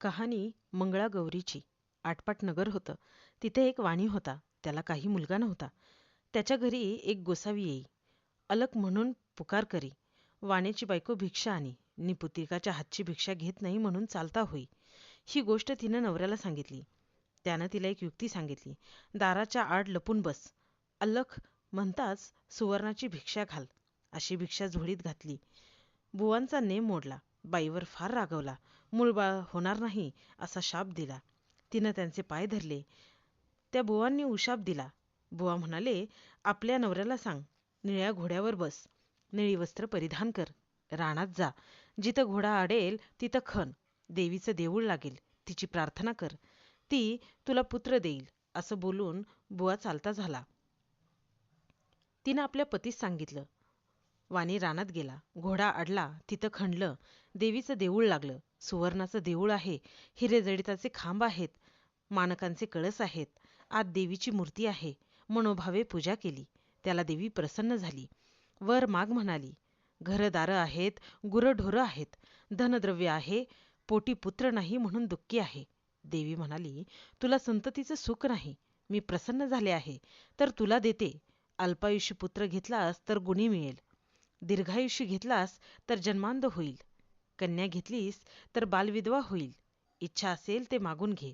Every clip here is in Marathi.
कहाणी मंगळागौरीची. आटपाट नगर होतं. तिथे एक वाणी होता. त्याला काही मुलगा नव्हता. त्याच्या घरी एक गोसावी येई. अलक म्हणून पुकार करी. वाण्याची बायको भिक्षा आणी. नि पुतिकाच्या हातची भिक्षा घेत नाही म्हणून चालता होई. ही गोष्ट तिनं नवऱ्याला सांगितली. त्यानं तिला एक युक्ती सांगितली. दाराच्या आड लपून बस. अलख म्हणताच सुवर्णाची भिक्षा घाल. अशी भिक्षा झोळीत घातली. बुवांचा नेम मोडला. बाईवर फार रागवला. मुळबाळ होणार नाही असा शाप दिला. तिनं त्यांचे पाय धरले. त्या बुवांनी उशाप दिला. बुवा म्हणाले आपल्या नवऱ्याला सांग. निळ्या घोड्यावर बस. निळी वस्त्र परिधान कर. रानात जा. जिथं घोडा अडेल तिथं खण देवीचं देऊळ लागेल. तिची प्रार्थना कर. ती तुला पुत्र देईल. असं बोलून बुवा चालता झाला. तिनं आपल्या पतीस सांगितलं. वाणी रानात गेला. घोडा अडला तिथं खणलं. देवीचं देऊळ लागलं. सुवर्णाचं देऊळ आहे. हिरे जडिताचे खांब आहेत. मानकांचे कळस आहेत. आत देवीची मूर्ती आहे. मनोभावे पूजा केली. त्याला देवी प्रसन्न झाली. वर माग म्हणाली घरदारं आहेत गुरढोरं आहेत. धनद्रव्य आहे. पोटी पुत्र नाही म्हणून दुःखी आहे. देवी म्हणाली तुला संततीचं सुख नाही. मी प्रसन्न झाले आहे. तर तुला देते. अल्पायुष्य पुत्र घेतलास तर गुणी मिळेल. दीर्घायुषी घेतलास तर जन्मांध होईल. कन्या घेतलीस तर बालविधवा होईल. इच्छा असेल ते मागून घे.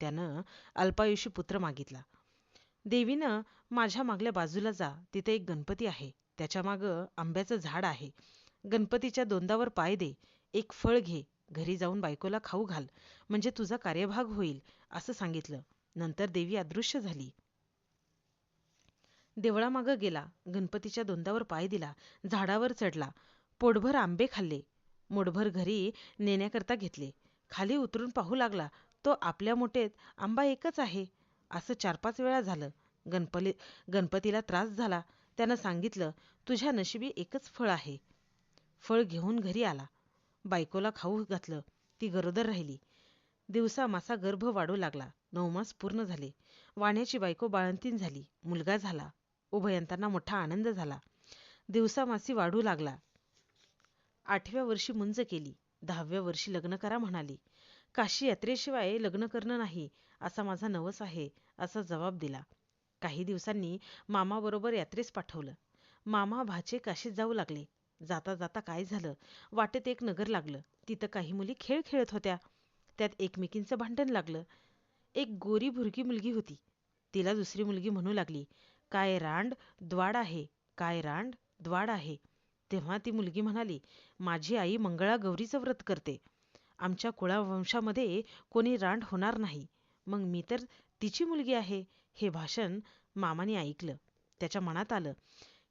त्यानं अल्पायुषी पुत्र मागितला. देवीनं माझ्या मागल्या बाजूला जा. तिथे एक गणपती आहे. त्याच्या मागं आंब्याचं झाड आहे. गणपतीच्या दोंदावर पाय दे. एक फळ घे. घरी जाऊन बायकोला खाऊ घाल. म्हणजे तुझा कार्यभाग होईल असं सांगितलं. नंतर देवी अदृश्य झाली. देवळामागं गेला. गणपतीच्या दोंदावर पाय दिला. झाडावर चढला. पोटभर आंबे खाल्ले. मोठभर घरी नेण्याकरता घेतले. खाली उतरून पाहू लागला तो आपल्या मोठेत आंबा एकच आहे. असं चार पाच वेळा झालं. गणपती गणपतीला त्रास झाला. त्यानं सांगितलं तुझ्या नशिबी एकच फळ आहे. फळ घेऊन घरी आला. बायकोला खाऊ घातलं. ती गरोदर राहिली. दिवसा मासा गर्भ वाढू लागला. नवमास पूर्ण झाले. वाण्याची बायको बाळंतीन झाली. मुलगा झाला. उभयंतांना मोठा आनंद झाला. दिवसा मासी वाढू लागला. आठव्या वर्षी मुंज केली. दहाव्या वर्षी लग्न करा म्हणाली. काशी यात्रेशिवाय लग्न करणं नाही असा माझा नवस आहे असा जबाब दिला. काही दिवसांनी मामाबरोबर यात्रेस पाठवलं. मामा भाचे काशीत जाऊ लागले. जाता जाता काय झालं? वाटेत एक नगर लागलं. तिथं काही मुली खेळ खेळत होत्या. त्यात एकमेकींचं भांडण लागलं. एक गोरी भुरगी मुलगी होती. तिला दुसरी मुलगी म्हणू लागली. काय रांड द्वाड आहे काय रांड द्वाड आहे. तेव्हा ती मुलगी म्हणाली माझी आई मंगळागौरीचं व्रत करते. आमच्या कुळावंशामध्ये कोणी रांड होणार नाही. मग मी तर तिची मुलगी आहे. हे भाषण मामाने ऐकलं. त्याच्या मनात आलं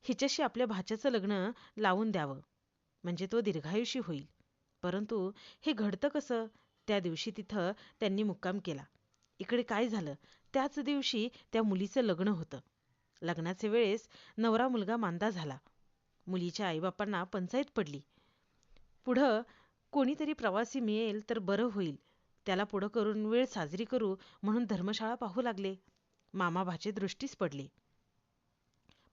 हिच्याशी आपल्या भाच्याचं लग्न लावून द्यावं. म्हणजे तो दीर्घायुषी होईल. परंतु हे घडतं कसं? त्या दिवशी तिथं त्यांनी मुक्काम केला. इकडे काय झालं? त्याच दिवशी त्या मुलीचं लग्न होतं. लग्नाचे वेळेस नवरा मुलगा मांदा झाला. मुलीच्या आईबापांना पंचायत पडली. पुढं कोणीतरी प्रवासी मिळेल तर बरं होईल. त्याला पुढं करून वेळ साजरी करू म्हणून धर्मशाळा पाहू लागले. मामा भाचे दृष्टीस पडले.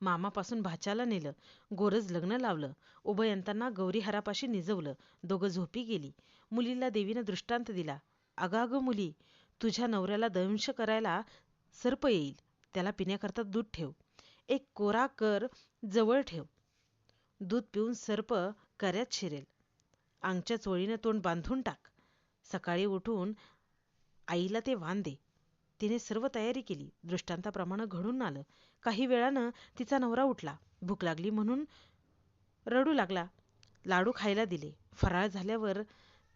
मामापासून भाच्याला नेलं. गोरज लग्न लावलं. उभयंतांना गौरीहारापाशी निजवलं. दोघं झोपी गेली. मुलीला देवीनं दृष्टांत दिला. अगाग मुली तुझ्या नवऱ्याला दंश करायला सर्प येईल. त्याला पिण्याकरता दूध ठेव. एक कोरा कर जवळ ठेव. दूध पिऊन सर्प कर्यात शिरेल. अंगच्या चोळीने तोंड बांधून टाक. सकाळी उठून आईला ते वान दे. तिने सर्व तयारी केली. दृष्टांताप्रमाणे घडून आलं. काही वेळानं तिचा नवरा उठला. भूक लागली म्हणून रडू लागला. लाडू खायला दिले. फराळ झाल्यावर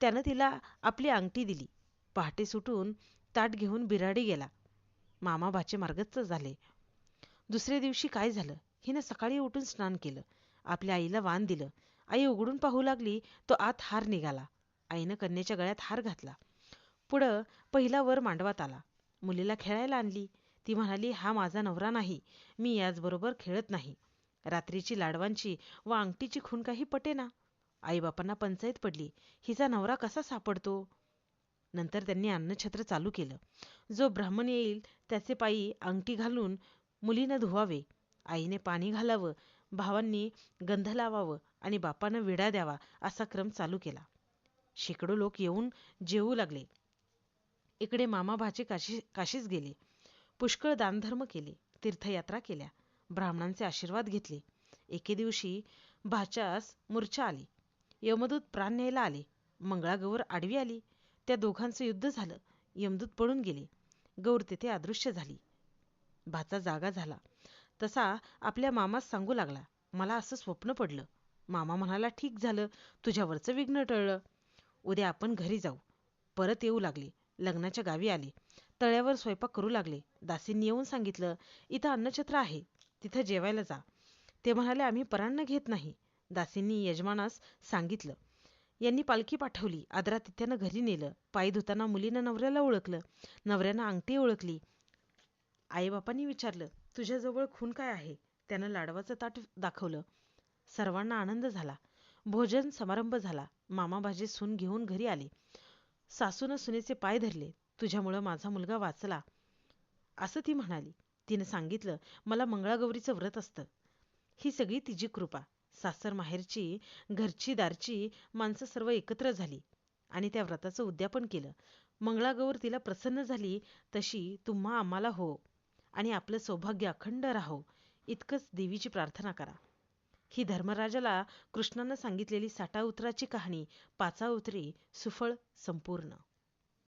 त्यानं तिला आपली अंगठी दिली. पहाटे सुटून ताट घेऊन बिराडी गेला. मामाबाचे मार्गच झाले. दुसऱ्या दिवशी काय झालं? हिनं सकाळी उठून स्नान केलं. आपल्या आईला वान दिलं. आई उघडून पाहू लागली तो आत हार निघाला. आईनं कन्याच्या गळ्यात हार घातला. पुढं पहिला वर मांडवात आला. मुलीला खेळायला आणली. ती म्हणाली हा माझा नवरा नाही. मी याचबरोबर खेळत नाही. रात्रीची लाडवांची व अंगठीची खून काही पटेना. आईबापांना पंचायत पडली. हिचा नवरा कसा सापडतो? नंतर त्यांनी अन्नछत्र चालू केलं. जो ब्राह्मण येईल त्याचे पायी अंगठी घालून मुलीनं धुवावे. आईने पाणी घालावं भावांनी गंध लावावं आणि बापानं विडा द्यावा असा क्रम चालू केला. शेकडो लोक येऊन जेवू लागले. इकडे मामा भाचे काशी काशीस गेले. पुष्कळ दानधर्म केले तीर्थयात्रा केल्या. ब्राह्मणांचे आशीर्वाद घेतले. एके दिवशी भाच्यास मूर्छा आली. यमदूत प्राण न्यायला आले. मंगळागौर आडवी आली. त्या दोघांचं युद्ध झालं. यमदूत पळून गेले. गौर तेथे अदृश्य झाली. भाचा जागा झाला. तसा आपल्या मामास सांगू लागला मला असं स्वप्न पडलं. मामा म्हणाला ठीक झालं. तुझ्यावरचं विघ्न टळलं. उद्या आपण घरी जाऊ. परत येऊ लागले. लग्नाच्या गावी आले. तळ्यावर स्वयंपाक करू लागले. दासींनी येऊन सांगितलं इथं अन्नछत्र आहे. तिथं जेवायला जा. ते म्हणाले आम्ही परान्न घेत नाही. दासींनी यजमानास सांगितलं यांनी पालखी पाठवली. आदरातिथ्यानं घरी नेलं. पायी धुताना मुलीनं नवऱ्याला ओळखलं. नवऱ्यानं अंगठी ओळखली. आईबापांनी विचारलं तुझ्याजवळ खून काय आहे? त्यानं लाडवाचं ताट दाखवलं. सर्वांना आनंद झाला. भोजन समारंभ झाला. मामा भाजी सून घेऊन घरी आले. सासूनं सुनेचे पाय धरले. तुझ्यामुळं माझा मुलगा वाचला. असं ती म्हणाली. तिनं सांगितलं मला मंगळागौरीचं व्रत असतं. ही सगळी तिची कृपा. सासर माहेरची घरची दारची माणसं सर्व एकत्र झाली आणि त्या व्रताचं उद्यापन केलं. मंगळागौर तिला प्रसन्न झाली तशी तुम्हा आम्हाला हो आणि आपलं सौभाग्य अखंड राहो. इतकंच देवीची प्रार्थना करा. ही धर्मराजाला कृष्णानं सांगितलेली साठा उतराची कहाणी पाचा उतरी सुफळ संपूर्ण.